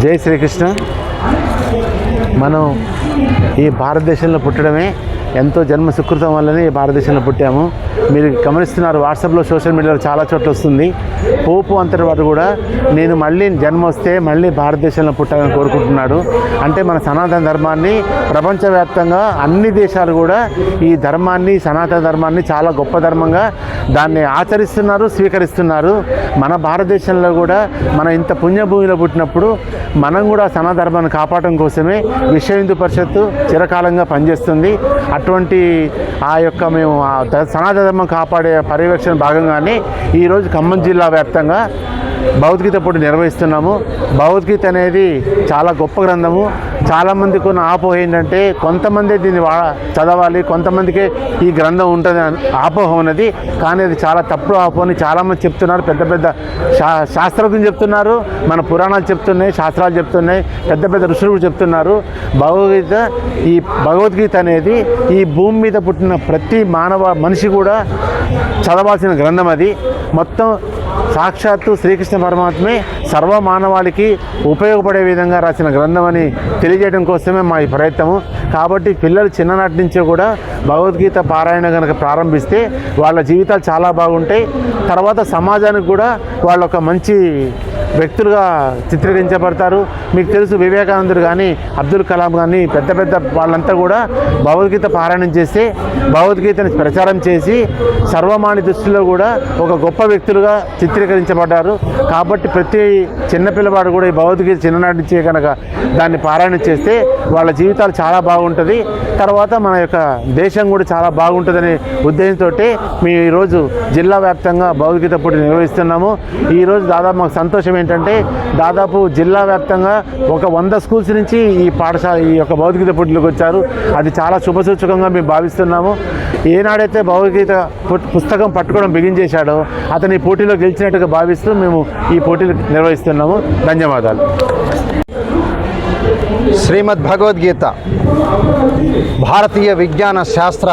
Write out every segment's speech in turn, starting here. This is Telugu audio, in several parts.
జై శ్రీకృష్ణ. మనం ఈ భారతదేశంలో పుట్టడమే ఎంతో జన్మ సుకృతం వల్లనే ఈ భారతదేశంలో పుట్టాము. మీరు గమనిస్తున్నారు వాట్సాప్లో సోషల్ మీడియాలో చాలా చోట్ల వస్తుంది. పోపు అంతటి వాడు కూడా నేను మళ్ళీ జన్మ వస్తే మళ్ళీ భారతదేశంలో పుట్టాలని కోరుకుంటున్నాడు. అంటే మన సనాతన ధర్మాన్ని ప్రపంచవ్యాప్తంగా అన్ని దేశాలు కూడా ఈ ధర్మాన్ని సనాతన ధర్మాన్ని చాలా గొప్ప ధర్మంగా దాన్ని ఆచరిస్తున్నారు స్వీకరిస్తున్నారు. మన భారతదేశంలో కూడా మన ఇంత పుణ్యభూమిలో పుట్టినప్పుడు మనం కూడా సనాతన ధర్మాన్ని కాపాడటం కోసమే విశ్వ హిందూ పరిషత్తు చిరకాలంగా పనిచేస్తుంది. అటువంటి ఆ యొక్క మేము ఆ సనాతన ధర్మం కాపాడే పర్యవేక్షణ భాగంగానే ఈరోజు ఖమ్మం జిల్లా వ్యాప్తంగా భగవద్గీత పోటీ నిర్వహిస్తున్నాము. భగవద్గీత అనేది చాలా గొప్ప గ్రంథము. చాలామందికి ఉన్న ఆపోహ ఏంటంటే కొంతమంది దీన్ని వా చదవాలి కొంతమందికి ఈ గ్రంథం ఉంటుంది ఆపోహ ఉన్నది. కానీ అది చాలా తప్పుడు ఆపోహ అని చాలామంది చెప్తున్నారు. పెద్ద పెద్ద శా శాస్త్రజ్ఞులు చెప్తున్నారు మన పురాణాలు చెప్తున్నాయి శాస్త్రాలు చెప్తున్నాయి పెద్ద పెద్ద ఋషులు చెప్తున్నారు. భగవద్గీత ఈ భగవద్గీత అనేది ఈ భూమి మీద పుట్టిన ప్రతి మానవ మనిషి కూడా చదవాల్సిన గ్రంథం అది. మొత్తం సాక్షాత్తు శ్రీకృష్ణ పరమాత్మే సర్వ మానవాళికి ఉపయోగపడే విధంగా రాసిన గ్రంథం అని తెలియజేయడం కోసమే మా ఈ ప్రయత్నము. కాబట్టి పిల్లలు చిన్ననాటి నుంచే కూడా భగవద్గీత పారాయణ కనుక ప్రారంభిస్తే వాళ్ళ జీవితాలు చాలా బాగుంటాయి. తర్వాత సమాజానికి కూడా వాళ్ళ ఒక మంచి వ్యక్తులుగా చిత్రీకరించబడతారు. మీకు తెలుసు వివేకానందుడు కానీ అబ్దుల్ కలాం కానీ పెద్ద పెద్ద వాళ్ళంతా కూడా భగవద్గీత పారాయణం చేస్తే భగవద్గీతని ప్రచారం చేసి సర్వమాని దృష్టిలో కూడా ఒక గొప్ప వ్యక్తులుగా చిత్రీకరించబడ్డారు. కాబట్టి ప్రతి చిన్నపిల్లవాడు కూడా ఈ భగవద్గీత చిన్ననాటి నుంచి కనుక దాన్ని పారాయణం చేస్తే వాళ్ళ జీవితాలు చాలా బాగుంటుంది. తర్వాత మన యొక్క దేశం కూడా చాలా బాగుంటుందనే ఉద్దేశంతో మేము ఈరోజు జిల్లా వ్యాప్తంగా భగవద్గీత పోటీ నిర్వహిస్తున్నాము. ఈరోజు దాదాపు మాకు సంతోషం ఏంటంటే దాదాపు జిల్లా వ్యాప్తంగా ఒక వంద స్కూల్స్ నుంచి ఈ పాఠశాల ఈ యొక్క భౌతికత పోటీలకు వచ్చారు. అది చాలా శుభసూచకంగా మేము భావిస్తున్నాము. ఏనాడైతే భౌతికత పుస్తకం పట్టుకోవడం బిగించేశాడో అతని ఈ పోటీలో గెలిచినట్టుగా భావిస్తూ మేము ఈ పోటీలు నిర్వహిస్తున్నాము. ధన్యవాదాలు. శ్రీమద్ భగవద్గీత భారతీయ విజ్ఞాన శాస్త్ర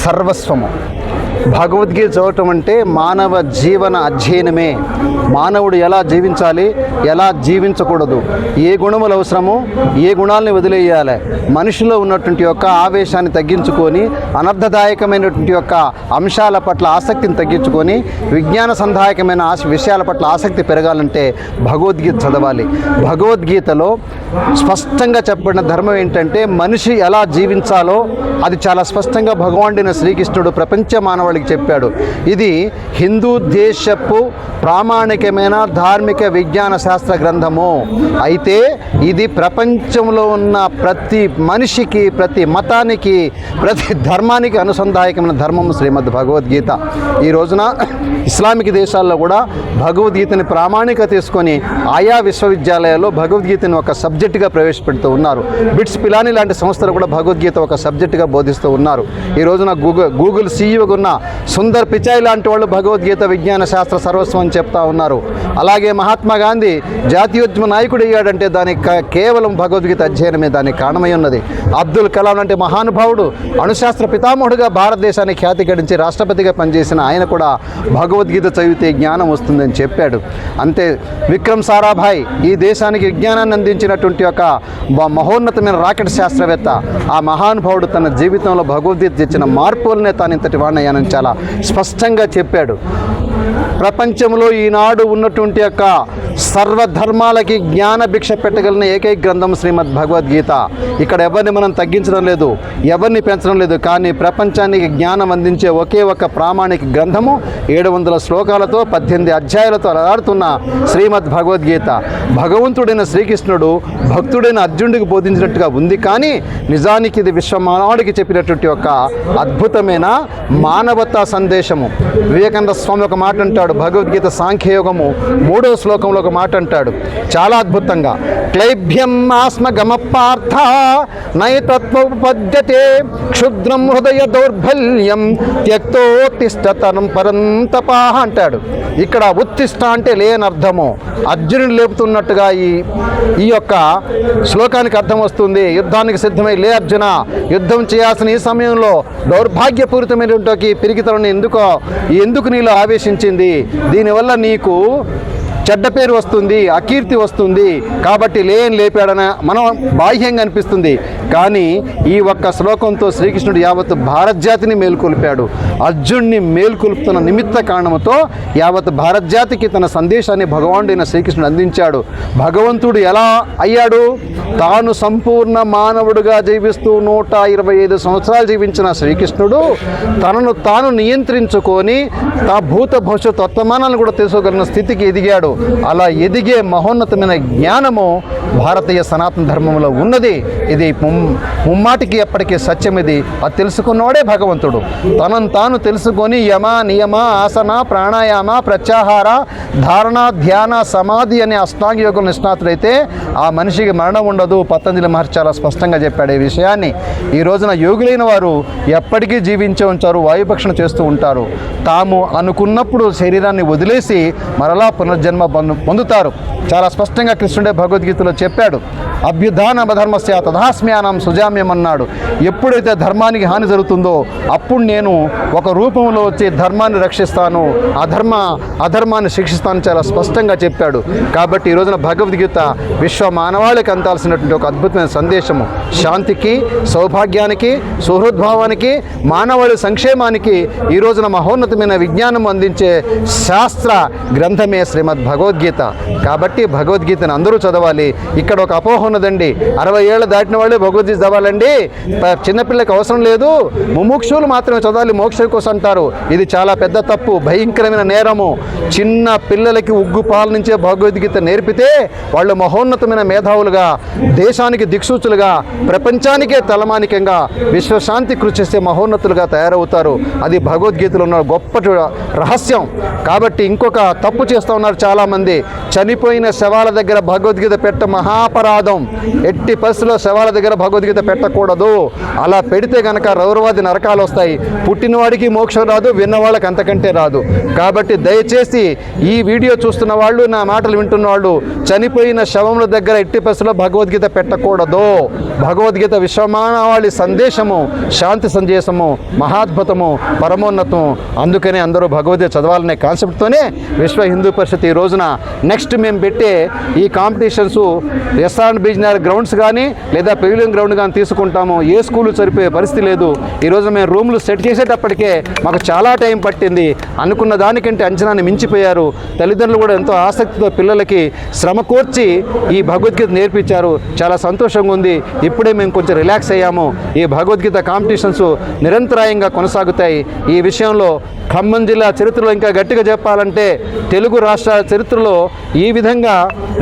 సర్వస్వము. భగవద్గీత చదవటం అంటే మానవ జీవన అధ్యయనమే. మానవుడు ఎలా జీవించాలి ఎలా జీవించకూడదు ఏ గుణములు అవసరమో ఏ గుణాలని వదిలేయాలి మనిషిలో ఉన్నటువంటి యొక్క ఆవేశాన్ని తగ్గించుకొని అనర్థదాయకమైనటువంటి యొక్క అంశాల పట్ల ఆసక్తిని తగ్గించుకొని విజ్ఞాన సంధాయకమైన ఆశ విషయాల పట్ల ఆసక్తి పెరగాలంటే భగవద్గీత చదవాలి. భగవద్గీతలో స్పష్టంగా చెప్పబడిన ధర్మం ఏంటంటే మనిషి ఎలా జీవించాలో అది చాలా స్పష్టంగా భగవానుడైన శ్రీకృష్ణుడు ప్రపంచ వాళ్ళకి చెప్పాడు. ఇది హిందూ దేశపు ప్రామాణికమైన ధార్మిక విజ్ఞాన శాస్త్ర గ్రంథము. అయితే ఇది ప్రపంచంలో ఉన్న ప్రతి మనిషికి ప్రతి మతానికి ప్రతి ధర్మానికి అనుసంధాయకమైన ధర్మం శ్రీమద్ భగవద్గీత. ఈ రోజున ఇస్లామిక్ దేశాల్లో కూడా భగవద్గీతని ప్రామాణిక తీసుకొని ఆయా విశ్వవిద్యాలయాల్లో భగవద్గీతని ఒక సబ్జెక్టుగా ప్రవేశపెడుతూ ఉన్నారు. బిట్స్ పిలాని లాంటి సంస్థలు కూడా భగవద్గీత ఒక సబ్జెక్టుగా బోధిస్తూ ఉన్నారు. ఈ రోజున గూగుల్ గూగుల్ సీఈఓగా ఉన్న సుందర్ పిచాయ్ లాంటి వాళ్ళు భగవద్గీత విజ్ఞాన శాస్త్ర సర్వస్వం అని చెప్తా ఉన్నారు. అలాగే మహాత్మా గాంధీ జాతీయోద్యమ నాయకుడు అయ్యాడంటే దానికి కేవలం భగవద్గీత అధ్యయనమే దానికి కారణమై ఉన్నది. అబ్దుల్ కలాం లాంటి మహానుభావుడు అణుశాస్త్ర పితామహుడుగా భారతదేశాన్ని ఖ్యాతి గడించి రాష్ట్రపతిగా పనిచేసిన ఆయన కూడా భగవద్గీత చదివితే జ్ఞానం వస్తుందని చెప్పాడు. అంతే విక్రమ్ సారాభాయ్ ఈ దేశానికి విజ్ఞానాన్ని అందించినటువంటి ఒక మహోన్నతమైన రాకెట్ శాస్త్రవేత్త. ఆ మహానుభావుడు తన జీవితంలో భగవద్గీత తెచ్చిన మార్పులనే తాను ఇంతటి వాణ్ణయ్యానని చాలా స్పష్టంగా చెప్పాడు. ప్రపంచంలో ఈనాడు ఉన్నటువంటి యొక్క సర్వధర్మాలకి జ్ఞాన భిక్ష పెట్టగలిగిన ఏకైక గ్రంథం శ్రీమద్ భగవద్గీత. ఇక్కడ ఎవరిని మనం తగ్గించడం లేదు ఎవరిని పెంచడం లేదు కానీ ప్రపంచానికి జ్ఞానం అందించే ఒకే ఒక ప్రామాణిక గ్రంథము ఏడు వందల శ్లోకాలతో పద్దెనిమిది అధ్యాయాలతో అలరాడుతున్న శ్రీమద్ భగవద్గీత. భగవంతుడైన శ్రీకృష్ణుడు భక్తుడైన అర్జునుడికి బోధించినట్టుగా ఉంది కానీ నిజానికి ఇది విశ్వమానవుడికి చెప్పినటువంటి ఒక అద్భుతమైన మానవ మానవతా సందేశము. వివేకానంద స్వామి ఒక మాట అంటాడు భగవద్గీత సాంఖ్యయోగము మూడో శ్లోకంలో ఒక మాట అంటాడు. చాలా అద్భుతంగా క్లైభ్యం ఆస్మ గమపార్థ నయతత్వ నైతత్వోపద్యతే క్షుద్రం హృదయ దౌర్బల్యం త్యక్తోత్తిష్టతనం పరంతపాహ అంటాడు. ఇక్కడ ఉత్తిష్ట అంటే లేని అర్థము అర్జునుడు లేపుతున్నట్టుగా ఈ ఈ యొక్క శ్లోకానికి అర్థం వస్తుంది. యుద్ధానికి సిద్ధమై లే అర్జున యుద్ధం చేయాల్సిన ఈ సమయంలో దౌర్భాగ్యపూరితమైనటువంటి తిరిగి పిరిగితలను ఎందుకో? ఎందుకు నీలో ఆవేశించింది? దీనివల్ల నీకు చెడ్డ పేరు వస్తుంది అకీర్తి వస్తుంది కాబట్టి లేని లేపాడన మనం బాహ్యంగా అనిపిస్తుంది. కానీ ఈ ఒక్క శ్లోకంతో శ్రీకృష్ణుడు యావత్ భారతజాతిని మేల్కొల్పాడు. అర్జున్ని మేల్కొల్పుతున్న నిమిత్త కారణంతో యావత్ భారతజాతికి తన సందేశాన్ని భగవానుడైన శ్రీకృష్ణుడు అందించాడు. భగవంతుడు ఎలా అయ్యాడు? తాను సంపూర్ణ మానవుడుగా జీవిస్తూ నూట ఇరవై ఐదు సంవత్సరాలు జీవించిన శ్రీకృష్ణుడు తనను తాను నియంత్రించుకొని తా భూత భవిష్యత్ వర్తమానాలను కూడా తెలుసుకోగలిగిన స్థితికి ఎదిగాడు. అలా ఎదిగే మహోన్నతమైన జ్ఞానము భారతీయ సనాతన ధర్మంలో ఉన్నది. ఇది ముమ్మాటికి ఎప్పటికీ సత్యం ఇది. అది తెలుసుకున్నవాడే భగవంతుడు. తనను తాను తెలుసుకొని యమ నియమ ఆసన ప్రాణాయామ ప్రత్యాహార ధారణ ధ్యాన సమాధి అనే అష్టాంగ యోగం నిష్ణాతుడైతే ఆ మనిషికి మరణం ఉండదు. పతంజలి మహర్షి చాలా స్పష్టంగా చెప్పాడు ఈ విషయాన్ని. ఈ రోజున యోగులైన వారు ఎప్పటికీ జీవించే ఉంచారు వాయుభక్షణ చేస్తూ ఉంటారు. తాము అనుకున్నప్పుడు శరీరాన్ని వదిలేసి మరలా పునర్జన్మ పొందుతారు చాలా స్పష్టంగా కృష్ణుడే భగవద్గీతలో చెప్పాడు. అభ్యుధాన ధర్మస్య తథాస్మ్యానం సుజామ్యం అన్నాడు ఎప్పుడైతే ధర్మానికి హాని జరుగుతుందో అప్పుడు నేను ఒక రూపంలో వచ్చి ధర్మాన్ని రక్షిస్తాను. అధర్మ అధర్మాన్ని శిక్షిస్తాను చాలా స్పష్టంగా చెప్పాడు. కాబట్టి ఈ రోజున భగవద్గీత విశ్వ మానవాళికి అందాల్సినటువంటి ఒక అద్భుతమైన సందేశము. శాంతికి సౌభాగ్యానికి సుహృద్భావానికి మానవాళి సంక్షేమానికి ఈ రోజున మహోన్నతమైన విజ్ఞానం అందించే శాస్త్ర గ్రంథమే శ్రీమద్ భగవద్గీత. కాబట్టి భగవద్గీతను అందరూ చదవాలి. ఇక్కడ ఒక అపోహ ఉన్నదండి. అరవై ఏళ్ళు దాటిన వాళ్ళే భగవద్గీత చదవాలండి. చిన్నపిల్లకి అవసరం లేదు. ముముక్షులు మాత్రమే చదవాలి మోక్షం కోసం అంటారు. ఇది చాలా పెద్ద తప్పు భయంకరమైన నేరము. చిన్న పిల్లలకి ఉగ్గు పాల నుంచే భగవద్గీత నేర్పితే వాళ్ళు మహోన్నతమైన మేధావులుగా దేశానికి దిక్సూచులుగా ప్రపంచానికే తలమానికంగా విశ్వశాంతి కృషి చేసే మహోన్నతులుగా తయారవుతారు. అది భగవద్గీతలో ఉన్న గొప్ప రహస్యం. కాబట్టి ఇంకొక తప్పు చేస్తూ ఉన్నారు చాలా చాలామంది చనిపోయిన శవాల దగ్గర భగవద్గీత పెట్ట మహాపరాధం. ఎట్టి పరిస్థితుల్లో శవాల దగ్గర భగవద్గీత పెట్టకూడదు. అలా పెడితే గనక రౌరవాది నరకాలు వస్తాయి. పుట్టినవాడికి మోక్షం రాదు విన్నవాళ్ళకి అంతకంటే రాదు. కాబట్టి దయచేసి ఈ వీడియో చూస్తున్న వాళ్ళు నా మాటలు వింటున్న వాళ్ళు చనిపోయిన శవముల దగ్గర ఎట్టి పరిస్థితుల్లో భగవద్గీత పెట్టకూడదు. భగవద్గీత విశ్వమానవాళి సందేశము శాంతి సందేశము మహాద్భుతము పరమోన్నతము. అందుకనే అందరూ భగవద్గీత చదవాలనే కాన్సెప్ట్తోనే విశ్వ హిందూ పరిషత్ ఈరోజు రోజున నెక్స్ట్ మేము పెట్టే ఈ కాంపిటీషన్స్ ఎస్ఆర్ బిజినర్ గ్రౌండ్స్ కానీ లేదా పెవిలియన్ గ్రౌండ్ కానీ తీసుకుంటాము. ఏ స్కూల్ సరిపోయే పరిస్థితి లేదు. ఈ రోజు మేము రూమ్లు సెట్ చేసేటప్పటికే మాకు చాలా టైం పట్టింది. అనుకున్న దానికంటే అంచనాన్ని మించిపోయారు. తల్లిదండ్రులు కూడా ఎంతో ఆసక్తితో పిల్లలకి శ్రమ కోర్చి ఈ భగవద్గీత నేర్పించారు. చాలా సంతోషంగా ఉంది. ఇప్పుడే మేము కొంచెం రిలాక్స్ అయ్యాము. ఈ భగవద్గీత కాంపిటీషన్స్ నిరంతరాయంగా కొనసాగుతాయి. ఈ విషయంలో ఖమ్మం జిల్లా చరిత్రలో ఇంకా గట్టిగా చెప్పాలంటే తెలుగు రాష్ట్రాల చరిత్రలో ఈ విధంగా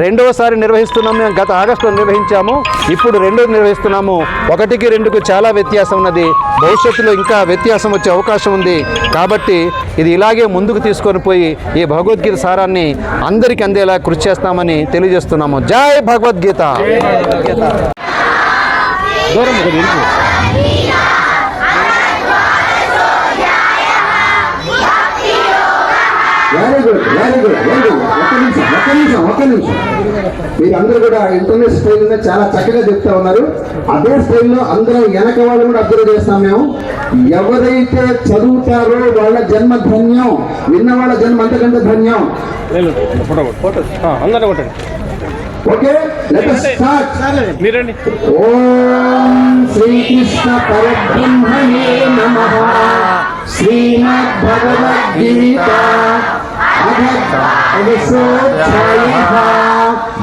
రెండవసారి నిర్వహిస్తున్నాము. మేము గత ఆగస్టులో నిర్వహించాము. ఇప్పుడు రెండో నిర్వహిస్తున్నాము. ఒకటికి రెండుకు చాలా వ్యత్యాసం ఉన్నది. భవిష్యత్తులో ఇంకా వ్యత్యాసం వచ్చే అవకాశం ఉంది. కాబట్టి ఇది ఇలాగే ముందుకు తీసుకొని పోయి ఈ భగవద్గీత సారాన్ని అందరికీ అందేలా కృషి చేస్తామని తెలియజేస్తున్నాము. జై భగవద్గీత! దూరం వెరీ గుడ్ వెరీ ఒక్క నిమిషం ఒక్క నిమిషం. మీరు అందరూ కూడా ఇంటర్నెట్ స్టైల్లో చాలా చక్కగా చెప్తా ఉన్నారు. అదే స్టైల్లో అందరం వెనక వాళ్ళు కూడా అబ్జర్వ్ చేస్తాం మేము. ఎవరైతే చదువుతారో వాళ్ళ జన్మ ధన్యం విన్న వాళ్ళ జన్మ అంతకంటే ధన్యం. అందరూ కొట్టండి. ఓకే లెట్ us స్టార్ట్ మీరండి. ఓం శ్రీకృష్ణ పరబ్రహ్మణే నమ. శ్రీమద్ భగవద్గీత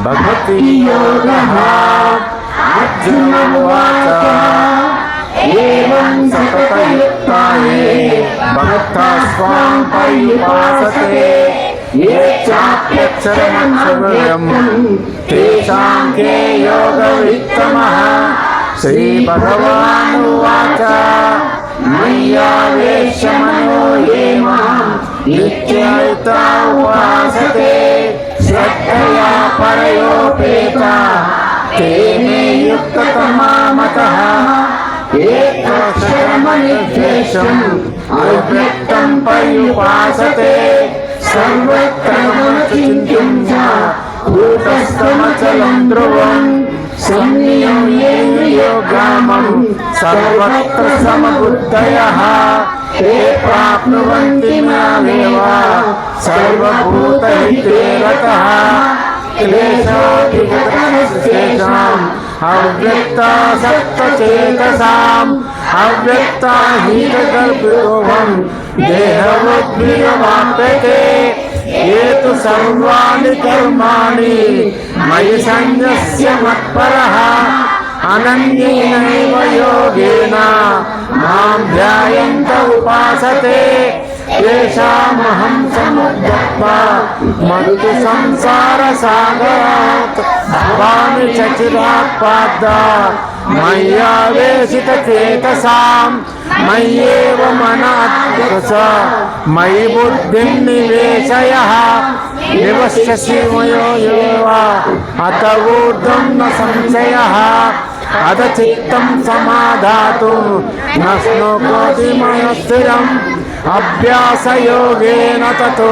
भक्तियोगः अर्जुनमुवाच एवं सततयुक्ताये भक्ता ये चाप्यक्षरं के योगवित्तमः श्रीभगवानुवाच मय्यावेशमनो ये माँ उपासते श्रद्धया परयोपेता ते मे युक्ततमा मतः एकक्षरमनिर्देशम् अव्यक्तं पर्युपासते सर्वत्र मनचिन्त्यं च कूटस्थमचलं ध्रुवम् संनियम्येन्द्रियो ग्रामं सर्वत्र समबुद्धयः ते प्राप्नुवन्ति मामेव सर्वभूतहिते रतः क्लेशाधिगतस्तेषाम् अव्यक्तासक्तचेतसाम् अव्यक्ता हि गर्भोऽहम् देहवद्भिरवाप्यते ये तु सर्वाणि कर्माणि मयि सन्न्यस्य मत्परः अनन्येनैव योगेन मां ध्यायन्त उपासते येषामहं समुद्धत्वा मत्तु संसारसागरात् भवामि च चिरात् पाद मय्यावेशितचेतसां मय्येव मन अद्भुत मयि बुद्धिं निवेशयः निवश्यसि मयो एव अत ऊर्ध्वं न संशयः అత చిత్తం సమాధాతు నశ్నోకోతి మనస్థిరం అభ్యాసయోగేన తతో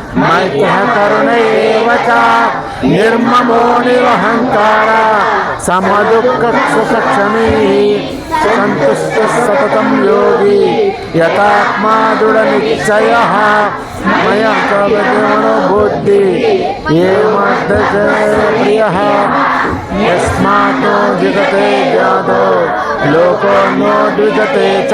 मैत्रः करुण एव च निर्ममो निरहङ्कार समदुःखसुखक्षमी सन्तुष्टः सततं योगी यतात्मा दृढनिश्चयः मया ये प्रियः यस्मात् विगते जातो, लोको नो द्विजते च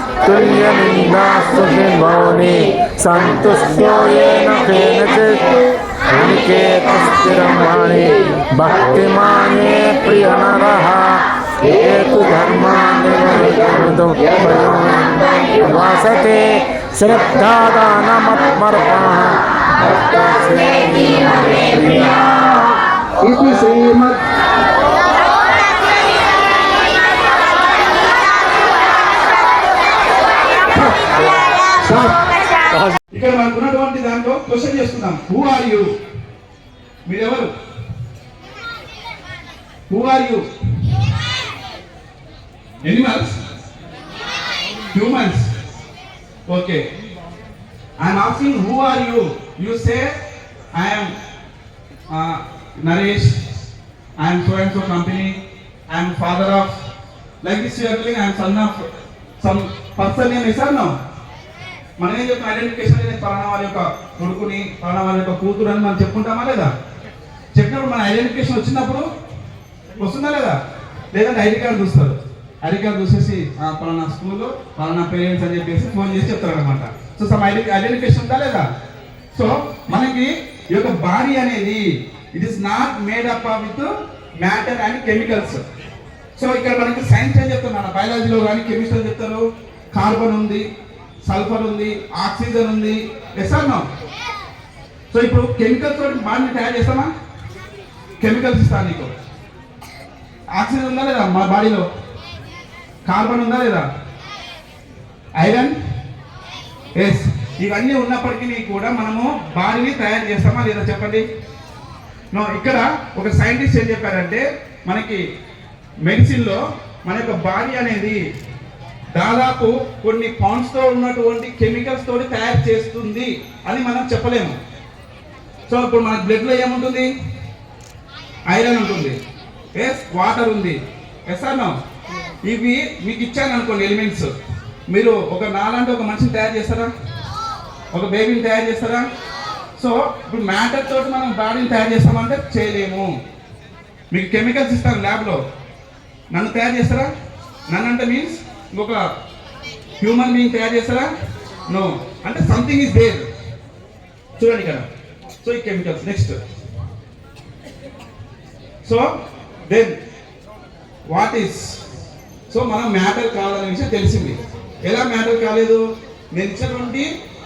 तुल्यनिन्दासुभिमौनि सन्तुष्टो येन केनचित् अनिकेतस्थिरं वाणि भक्तिमाने प्रियनरः ये तु धर्मान् वासते इति श्रीमद् ఇక్కడ మనకు ఉన్నటువంటి దాంట్లో క్వశ్చన్ చేస్తున్నాం హూ ఆర్ యూ మీరెవరు? Who are you animals humans okay I'm asking who are you you say I'm Naresh I'm so and so company I'm father of like this your I'm son of some person name is no మనం ఏం చెప్తాం ఐడెంటిఫికేషన్ అనేది పలానా వారి యొక్క కొడుకుని పలానా వారి యొక్క కూతురు అని మనం చెప్పుకుంటామా లేదా? చెప్పినప్పుడు మన ఐడెంటిఫికేషన్ వచ్చినప్పుడు వస్తుందా లేదా? లేదంటే ఐడి కార్డు చూస్తారు. ఐడి కార్డు చూసేసి పలానా స్కూల్లో పలానా పేరెంట్స్ అని చెప్పేసి ఫోన్ చేసి చెప్తారు అనమాట సో సమ్ ఐడి ఐడెంటిఫికేషన్ ఉందా లేదా? సో మనకి ఈ యొక్క బాడీ అనేది it is not made up with matter and chemicals so ఇక్కడ మనకి సైన్స్ ఏం చెప్తున్నారు? బయాలజీలో కానీ కెమిస్ట్రీ చెప్తారు. కార్బన్ ఉంది. సల్ఫర్ ఉంది ఆక్సిజన్ ఉంది. ఎస్ సో ఇప్పుడు కెమికల్స్ తోటి బాడీని తయారు చేస్తామా? కెమికల్స్ ఇస్తాను నీకు? ఆక్సిజన్ ఉందా లేదా మా బాడీలో కార్బన్ ఉందా లేదా? ఐరన్ ఎస్ ఇవన్నీ ఉన్నప్పటికీ కూడా మనము బాడీని తయారు చేస్తామా లేదా చెప్పండి? నో ఇక్కడ ఒక సైంటిస్ట్ ఏం చెప్పారంటే మనకి మెడిసిన్లో మన యొక్క బాడీ అనేది దాదాపు కొన్ని పాండ్స్తో ఉన్నటువంటి కెమికల్స్ తోటి తయారు చేస్తుంది అని మనం చెప్పలేము. సో ఇప్పుడు మన బ్లడ్లో ఏముంటుంది? ఐరన్ ఉంటుంది. ఎస్ వాటర్ ఉంది. ఎస్ నో ఇవి మీకు ఇచ్చాను అనుకోండి ఎలిమెంట్స్ మీరు ఒక నాలాంటి ఒక మనిషిని తయారు చేస్తారా? ఒక బేబీని తయారు చేస్తారా? సో ఇప్పుడు మ్యాటర్ తోటి మనం బాడీని తయారు చేస్తామంటే చేయలేము. మీకు కెమికల్స్ ఇస్తాను ల్యాబ్లో నన్ను తయారు చేస్తారా? నన్ను అంటే మీన్స్ ఇంకొక హ్యూమన్ బీయింగ్ తయారు చేస్తారా? నో అంటే సంథింగ్ ఈస్ దేర్ చూడండి ఇక్కడ. సో ఈ chemicals next so then what is so మనం మ్యాటర్ కావాలనే విషయం తెలిసింది. ఎలా మ్యాటర్ కాలేదు? నేను ఇచ్చినటువంటి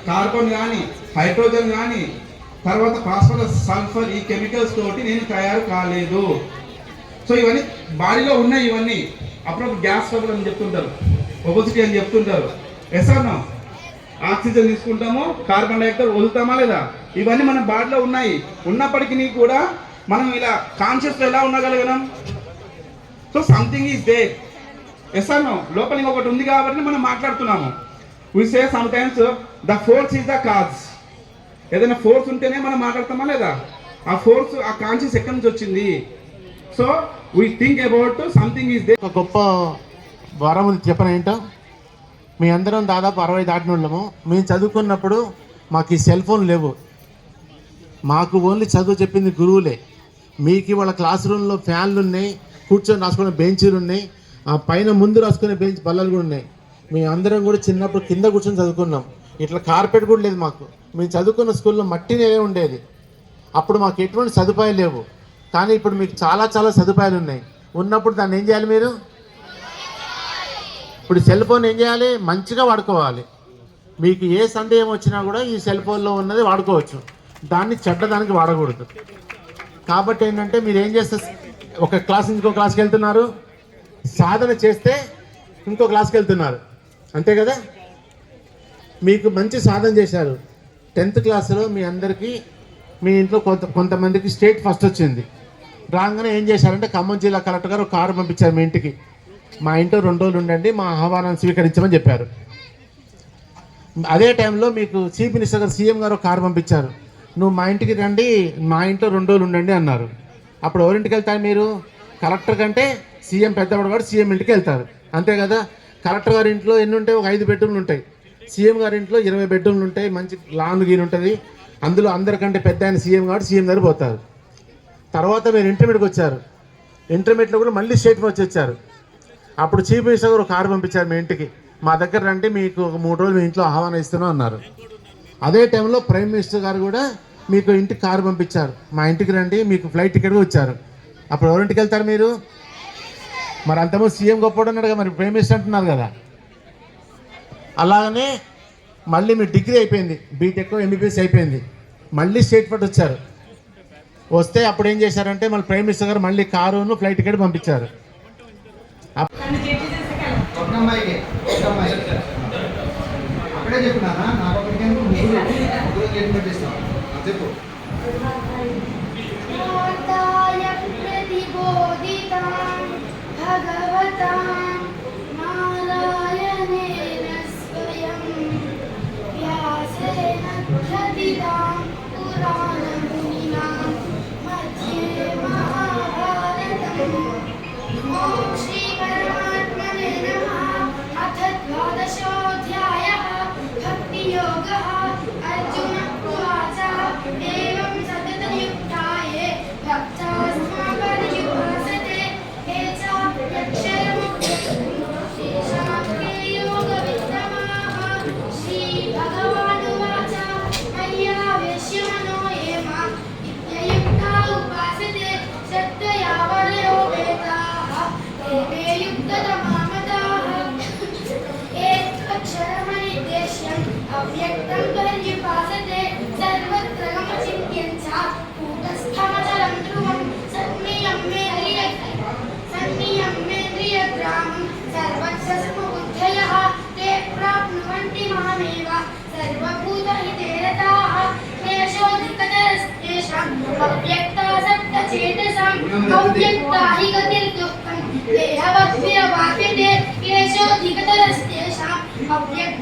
కార్బన్ కానీ హైడ్రోజన్ కానీ తర్వాత ఫాస్ఫరస్ సల్ఫర్ ఈ కెమికల్స్ తోటి నేను తయారు కాలేదు. సో ఇవన్నీ బాడీలో ఉన్నాయి ఇవన్నీ. అప్పుడప్పుడు గ్యాస్ ట్రబుల్ అని చెప్తుంటారు. ఒబసిటీ అని చెప్తుంటారు. ఎస్ ఆక్సిజన్ తీసుకుంటాము కార్బన్ డైఆక్సైడ్ వదులుతామా లేదా? ఇవన్నీ మన బాడీలో ఉన్నాయి. ఉన్నప్పటికీ కూడా మనం ఇలా కాన్షియస్లో ఎలా ఉండగలగడం so something is there yes లోపలి లోపల ఇంకొకటి ఉంది కాబట్టి మనం మాట్లాడుతున్నాము. We say sometimes the force is the cause ఏదైనా ఫోర్స్ ఉంటేనే మనం మాట్లాడతామా లేదా? ఆ ఫోర్స్ ఆ కాన్షియస్ ఎక్కడి నుంచి వచ్చింది? So we think about something is there ఒక గొప్ప వరం ఉంది. చెప్పన ఏంటో? మీ అందరం దాదాపు అరవై దాటిన వాళ్ళము మేము చదువుకున్నప్పుడు మాకు ఈ సెల్ ఫోన్ లేవు. మాకు ఓన్లీ చదువు చెప్పింది గురువులే. మీకు వాళ్ళ క్లాస్ రూమ్లో ఫ్యాన్లు ఉన్నాయి కూర్చొని రాసుకునే బెంచీలు ఉన్నాయి ఆ పైన ముందు రాసుకునే బెంచ్ బల్లలు కూడా ఉన్నాయి. మేము అందరం కూడా చిన్నప్పుడు కింద కూర్చొని చదువుకున్నాం. ఇట్లా కార్పెట్ కూడా లేదు మాకు. మేము చదువుకున్న స్కూల్లో మట్టి నేలే ఉండేది. అప్పుడు మాకు ఎటువంటి సదుపాయం లేవు. కానీ ఇప్పుడు మీకు చాలా చాలా సదుపాయాలు ఉన్నాయి. ఉన్నప్పుడు దాన్ని ఏం చేయాలి మీరు? ఇప్పుడు సెల్ ఫోన్ ఏం చేయాలి? మంచిగా వాడుకోవాలి. మీకు ఏ సందేహం వచ్చినా కూడా ఈ సెల్ ఫోన్లో ఉన్నది వాడుకోవచ్చు. దాన్ని చెడ్డదానికి వాడకూడదు. కాబట్టి ఏంటంటే మీరు ఏం చేస్తే ఒక క్లాస్ ఇంకో క్లాస్కి వెళ్తున్నారు. సాధన చేస్తే ఇంకో క్లాస్కి వెళ్తున్నారు. అంతే కదా? మీకు మంచి సాధన చేశారు. టెన్త్ క్లాస్లో మీ అందరికీ మీ ఇంట్లో కొంత కొంతమందికి స్టేట్ ఫస్ట్ వచ్చింది. రాగానే ఏం చేశారంటే ఖమ్మం జిల్లా కలెక్టర్ గారు ఒక కారు పంపించారు మీ ఇంటికి. మా ఇంట్లో రెండు రోజులు ఉండండి మా ఆహ్వానాన్ని స్వీకరించమని చెప్పారు. అదే టైంలో మీకు చీఫ్ మినిస్టర్ గారు సీఎం గారు ఒక కారు పంపించారు. నువ్వు మా ఇంటికి రండి మా ఇంట్లో రెండు రోజులు ఉండండి అన్నారు. అప్పుడు ఎవరింటికి వెళ్తారు మీరు? కలెక్టర్ కంటే సీఎం పెద్దవాడు సీఎం ఇంటికి వెళ్తారు. అంతే కదా? కలెక్టర్ గారి ఇంట్లో ఎన్ని ఉంటాయి? ఒక ఐదు బెడ్రూమ్లు ఉంటాయి. సీఎం గారి ఇంట్లో ఇరవై బెడ్రూమ్లు ఉంటాయి. మంచి లాన్ గీన్ ఉంటుంది. అందులో అందరికంటే పెద్ద ఆయన సీఎం కాబట్టి సీఎం దగ్గర పోతారు. తర్వాత మీరు ఇంటర్మీడియట్కి వచ్చారు. ఇంటర్మీడియట్లో కూడా మళ్ళీ స్టేట్ వచ్చి వచ్చారు. అప్పుడు చీఫ్ మినిస్టర్ గారు ఒక కారు పంపించారు మీ ఇంటికి. మా దగ్గర రండి మీకు ఒక మూడు రోజులు మీ ఇంట్లో ఆహ్వానం ఇస్తున్నాం అన్నారు. అదే టైంలో ప్రైమ్ మినిస్టర్ గారు కూడా మీకు ఇంటికి కారు పంపించారు. మా ఇంటికి రండి మీకు ఫ్లైట్ టికెట్ కూడా వచ్చారు అప్పుడు ఎవరింటికి వెళ్తారు మీరు? మరి అంతమంది సీఎం గొప్పడు అన్నాడు కదా మరి ప్రైమ్ మినిస్టర్ అంటున్నారు కదా. అలాగనే మళ్ళీ మీ డిగ్రీ అయిపోయింది బీటెక్ ఎంబీబీఎస్ అయిపోయింది. మళ్ళీ స్టేట్ ఫట్ వచ్చారు. వస్తే అప్పుడు ఏం చేశారంటే మళ్ళీ ప్రైమ్ మినిస్టర్ గారు మళ్ళీ కారును ఫ్లైట్ టికెట్ పంపించారు. భగవతా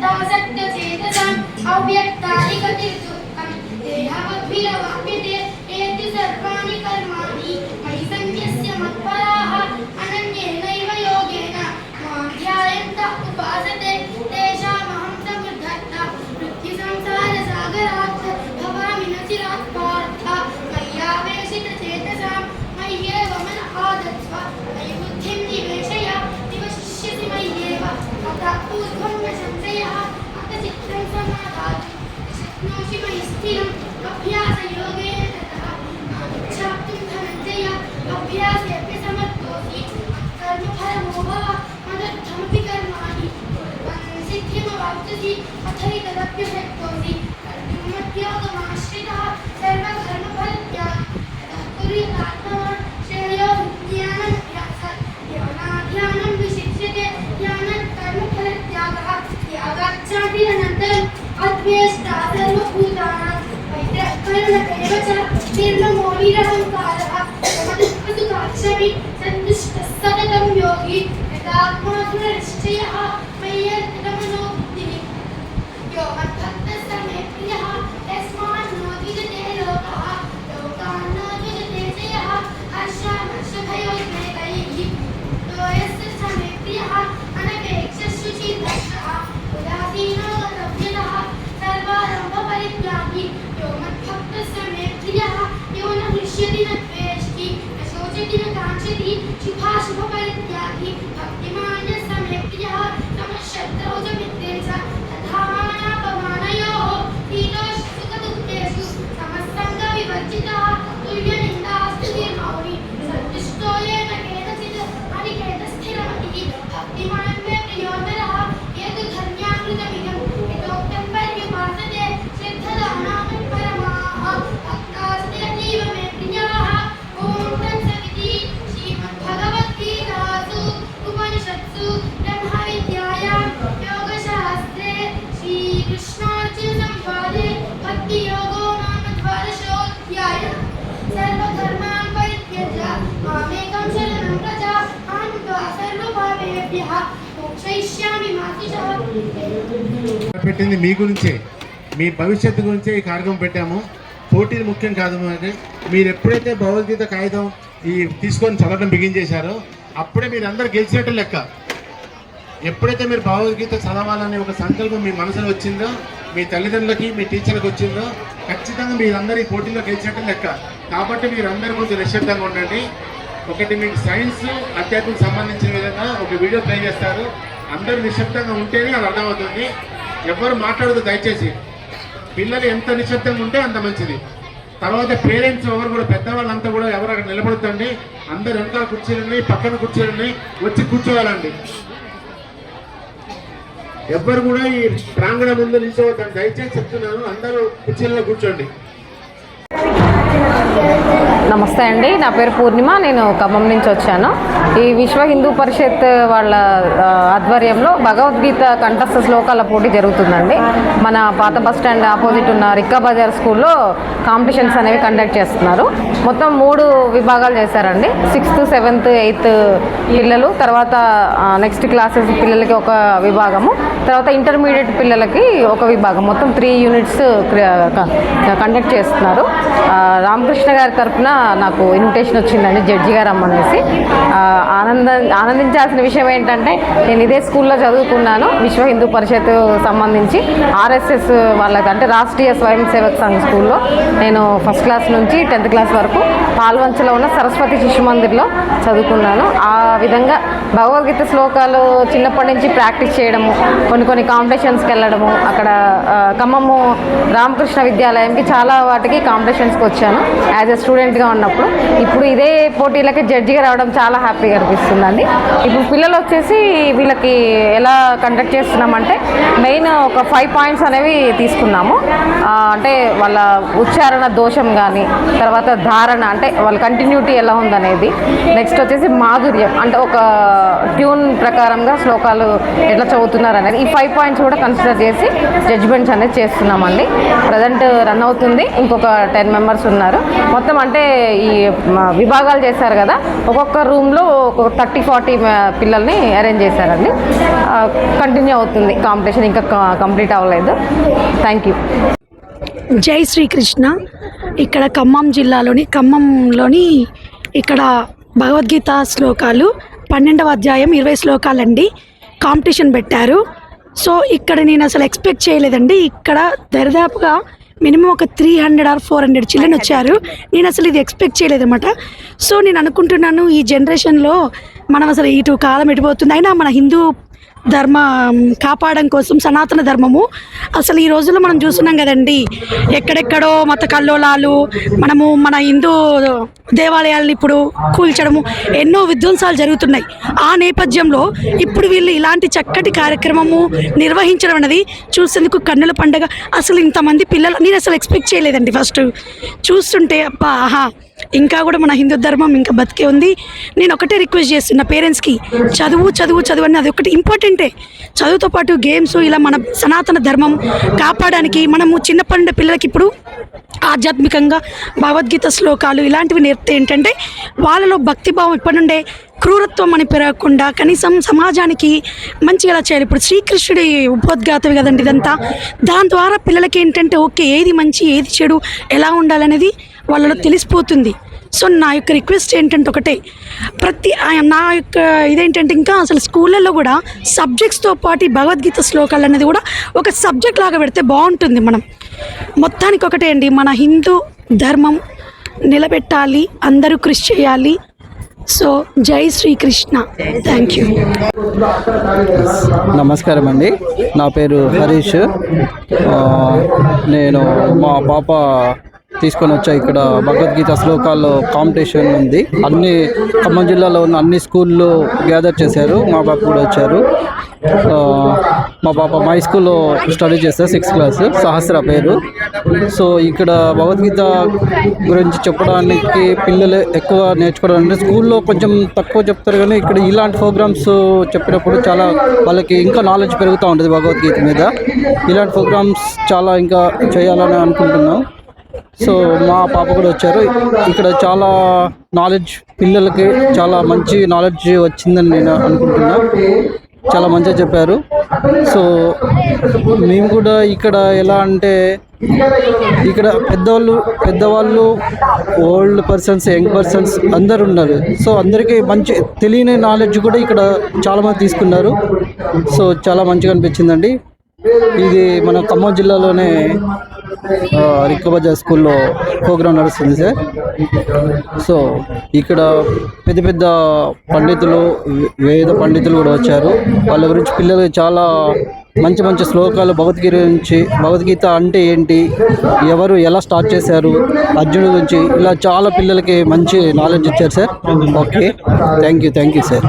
अव्यक्तासक्तचेतसाम् अव्यक्ता हि गतिर्दुःखम् देहवद्भिरवाप्यते एति सर्वाणि कर्माणि मयि सन्न्यस्य मत्पराः अनन्येनैव योगेन मां ध्यायन्तः उपासते तेषामहं समुद्धर्ता मृत्युसंसारसागरात् भवामि न चिरात् पार्थ मय्यावेशितचेतसां मय्येव मन आदत्स्व मयि పెట్టింది మీ గురించే. మీ భవిష్యత్తు గురించే ఈ కార్యక్రమం పెట్టాము. పోటీలు ముఖ్యం కాదు అంటే మీరు ఎప్పుడైతే భగవద్గీత కాగితం ఈ తీసుకొని చదవడం బిగిన్ చేశారో అప్పుడే మీరు అందరు గెలిచినట్టు లెక్క. ఎప్పుడైతే మీరు భగవద్గీత చదవాలనే ఒక సంకల్పం మీ మనసులో వచ్చిందో మీ తల్లిదండ్రులకి మీ టీచర్లకు వచ్చిందో ఖచ్చితంగా మీరందరూ ఈ పోటీలో గెలిచినట్టు లెక్క. కాబట్టి మీరందరూ కొంచెం నిశ్శబ్దంగా ఉండండి. ఒకటి మీకు సైన్స్ అధ్యాత్మకు సంబంధించిన విధంగా ఒక వీడియో ప్లే చేస్తారు. అందరూ నిశ్శబ్దంగా ఉంటేనే అది అర్థమవుతుంది. ఎవ్వరు మాట్లాడదు దయచేసి. పిల్లలు ఎంత నిశ్శబ్దంగా ఉంటే అంత మంచిది. తర్వాత పేరెంట్స్ ఎవరు కూడా పెద్దవాళ్ళంతా కూడా ఎవరు అక్కడ నిలబడుతుంది అందరు వెనకాల కుర్చీలు పక్కన కుర్చీలు వచ్చి కూర్చోవాలండి. ఎవ్వరు కూడా ఈ ప్రాంగణం ముందు నిల్చోవద్దండి. దయచేసి చెప్తున్నాను అందరూ కుర్చీలలో కూర్చోండి. నమస్తే అండి. నా పేరు పూర్ణిమ. నేను ఖమ్మం నుంచి వచ్చాను. ఈ విశ్వ హిందూ పరిషత్ వాళ్ళ ఆధ్వర్యంలో భగవద్గీత కంఠస్థ శ్లోకాల పోటీ జరుగుతుందండి. మన పాత బస్ స్టాండ్ ఆపోజిట్ ఉన్న రిక్కా బజార్ స్కూల్లో కాంపిటీషన్స్ అనేవి కండక్ట్ చేస్తున్నారు. మొత్తం మూడు విభాగాలు చేశారండి. సిక్స్త్ సెవెంత్ ఎయిత్ పిల్లలు తర్వాత నెక్స్ట్ క్లాసెస్ పిల్లలకి ఒక విభాగము తర్వాత ఇంటర్మీడియట్ పిల్లలకి ఒక విభాగం. మొత్తం త్రీ యూనిట్స్ కండక్ట్ చేస్తున్నారు. రామకృష్ణ గారి తరఫున నాకు ఇన్విటేషన్ వచ్చిందండి జడ్జి గారు రమ్మనేసి. ఆనందం ఆనంద ఆనందించాల్సిన విషయం ఏంటంటే నేను ఇదే స్కూల్లో చదువుకున్నాను విశ్వ హిందూ పరిషత్ సంబంధించి ఆర్ఎస్ఎస్ వాళ్ళకి అంటే రాష్ట్రీయ స్వయం సేవక్ సంఘ్ స్కూల్లో. నేను ఫస్ట్ క్లాస్ నుంచి టెన్త్ క్లాస్ వరకు పాల్వంచలో ఉన్న సరస్వతి శిశు మందిర్లో చదువుకున్నాను. ఆ విధంగా భగవద్గీత శ్లోకాలు చిన్నప్పటి నుంచి ప్రాక్టీస్ చేయడము కొన్ని కొన్ని కాంపిటీషన్స్కి వెళ్ళడము అక్కడ ఖమ్మము రామకృష్ణ విద్యాలయంకి చాలా వాటికి కాంపిటీషన్స్కి వచ్చాను. యాజ్ ఎ స్టూడెంట్గా ఉన్నప్పుడు ఇప్పుడు ఇదే పోటీలకి జడ్జిగా రావడం చాలా హ్యాపీగా అనిపిస్తుందండి. ఇప్పుడు పిల్లలు వచ్చేసి వీళ్ళకి ఎలా కండక్ట్ చేస్తున్నామంటే మెయిన్ ఒక ఫైవ్ పాయింట్స్ అనేవి తీసుకున్నాము. అంటే వాళ్ళ ఉచ్చారణ దోషం కానీ తర్వాత ధారణ అంటే వాళ్ళ కంటిన్యూటీ ఎలా ఉందనేది. నెక్స్ట్ వచ్చేసి మాధుర్యం అంటే ఒక ట్యూన్ ప్రకారంగా శ్లోకాలు ఎట్లా చదువుతున్నారు అనేది ఈ ఫైవ్ పాయింట్స్ కూడా కన్సిడర్ చేసి జడ్జ్మెంట్స్ అనేది చేస్తున్నామండి. ప్రజెంట్ రన్ అవుతుంది. ఇంకొక టెన్ మెంబర్స్ ఉన్నారు. మొత్తం అంటే ఈ విభాగాలు చేశారు కదా. ఒక్కొక్క రూమ్లో ఒక థర్టీ ఫార్టీ పిల్లల్ని అరేంజ్ చేశారండి. కంటిన్యూ అవుతుంది. కాంపిటీషన్ ఇంకా కంప్లీట్ అవ్వలేదు. థ్యాంక్ యూ జై శ్రీకృష్ణ. ఇక్కడ ఖమ్మం జిల్లాలోని ఖమ్మంలోని ఇక్కడ భగవద్గీత శ్లోకాలు పన్నెండవ అధ్యాయం ఇరవై శ్లోకాలండి. కాంపిటీషన్ పెట్టారు. సో ఇక్కడ నేను అసలు ఎక్స్పెక్ట్ చేయలేదండి. ఇక్కడ దరిదాపుగా మినిమం ఒక three hundred or four hundred children వచ్చారు. నేను అసలు ఇది ఎక్స్పెక్ట్ చేయలేదన్నమాట. సో నేను అనుకుంటున్నాను ఈ జనరేషన్లో మనం అసలు ఇటు కాలం ఎటుపోతుంది అయినా మన హిందూ ధర్మ కాపాడడం కోసం సనాతన ధర్మము. అసలు ఈ రోజుల్లో మనం చూస్తున్నాం కదండి ఎక్కడెక్కడో మత కల్లోలాలు మనము మన హిందూ దేవాలయాలను ఇప్పుడు కూల్చడము ఎన్నో విధ్వంసాలు జరుగుతున్నాయి. ఆ నేపథ్యంలో ఇప్పుడు వీళ్ళు ఇలాంటి చక్కటి కార్యక్రమము నిర్వహించడం అనేది చూసేందుకు కన్నుల పండగ. అసలు ఇంతమంది పిల్లలు నేను అసలు ఎక్స్పెక్ట్ చేయలేదండి ఫస్ట్. చూస్తుంటే అబ్బా ఆహా. ఇంకా కూడా మన హిందూ ధర్మం ఇంకా బతికే ఉంది. నేను ఒకటే రిక్వెస్ట్ చేస్తున్నా పేరెంట్స్కి చదువు చదువు చదువు అని అది ఒకటి ఇంపార్టెంటే చదువుతో పాటు గేమ్స్ ఇలా మన సనాతన ధర్మం కాపాడడానికి మనము చిన్నప్పటి నుండి పిల్లలకి ఇప్పుడు ఆధ్యాత్మికంగా భగవద్గీత శ్లోకాలు ఇలాంటివి నేర్పితే ఏంటంటే వాళ్ళలో భక్తిభావం ఇప్పటి నుండే క్రూరత్వం అని పెరగకుండా కనీసం సమాజానికి మంచిగా ఎలా చేయాలి? ఇప్పుడు శ్రీకృష్ణుడి ఉపోద్ఘాతవి కదండి ఇదంతా. దాని ద్వారా పిల్లలకి ఏంటంటే ఓకే ఏది మంచి ఏది చెడు ఎలా ఉండాలనేది వాళ్ళలో తెలిసిపోతుంది. సో నా యొక్క రిక్వెస్ట్ ఏంటంటే ఒకటే. ప్రతి నా యొక్క ఇదేంటంటే ఇంకా అసలు స్కూళ్ళల్లో కూడా సబ్జెక్ట్స్తో పాటు భగవద్గీత శ్లోకాలు అనేది కూడా ఒక సబ్జెక్ట్ లాగా పెడితే బాగుంటుంది మనం. మొత్తానికి ఒకటే అండి మన హిందూ ధర్మం నిలబెట్టాలి అందరూ కృషి చేయాలి. సో జై శ్రీకృష్ణ. థ్యాంక్ యూ నమస్కారం అండి. నా పేరు హరీష్. నేను మా పాప తీసుకొని వచ్చా ఇక్కడ భగవద్గీత శ్లోకాల్లో కాంపిటీషన్ ఉంది. అన్ని ఖమ్మం జిల్లాలో ఉన్న అన్ని స్కూల్లో గ్యాదర్ చేశారు. మా పాప కూడా వచ్చారు. మా పాప మై స్కూల్లో స్టడీ చేస్తారు సిక్స్త్ క్లాస్ సహస్ర పేరు. సో ఇక్కడ భగవద్గీత గురించి చెప్పడానికి పిల్లలు ఎక్కువ నేర్చుకోవడానికి స్కూల్లో కొంచెం తక్కువ చెప్తారు కానీ ఇక్కడ ఇలాంటి ప్రోగ్రామ్స్ చెప్పినప్పుడు చాలా వాళ్ళకి ఇంకా నాలెడ్జ్ పెరుగుతూ ఉంటుంది భగవద్గీత మీద. ఇలాంటి ప్రోగ్రామ్స్ చాలా ఇంకా చేయాలని అనుకుంటున్నాం. సో మా పాప కూడా వచ్చారు. ఇక్కడ చాలా నాలెడ్జ్ పిల్లలకి చాలా మంచి నాలెడ్జ్ వచ్చిందని నేను అనుకుంటున్నా. చాలా మంచిగా చెప్పారు. సో మేము కూడా ఇక్కడ ఎలా అంటే ఇక్కడ పెద్దవాళ్ళు పెద్దవాళ్ళు ఓల్డ్ పర్సన్స్ యంగ్ పర్సన్స్ అందరు ఉన్నారు. సో అందరికీ మంచి తెలియని నాలెడ్జ్ కూడా ఇక్కడ చాలామంది తీసుకున్నారు. సో చాలా మంచిగా అనిపించిందండి. ఇది మన ఖమ్మం జిల్లాలోనే ఆ, రిక్కబజార్ స్కూల్లో ప్రోగ్రాం నడుస్తుంది సార్. సో ఇక్కడ పెద్ద పెద్ద పండితులు వేద పండితులు కూడా వచ్చారు. వాళ్ళ గురించి పిల్లలు చాలా మంచి మంచి శ్లోకాలు భగవద్గీత గురించి భగవద్గీత అంటే ఏంటి ఎవరు ఎలా స్టార్ట్ చేశారు అర్జునుడి గురించి ఇలా చాలా పిల్లలకి మంచి నాలెడ్జ్ ఇచ్చారు sir. Okay. Thank you thank you sir.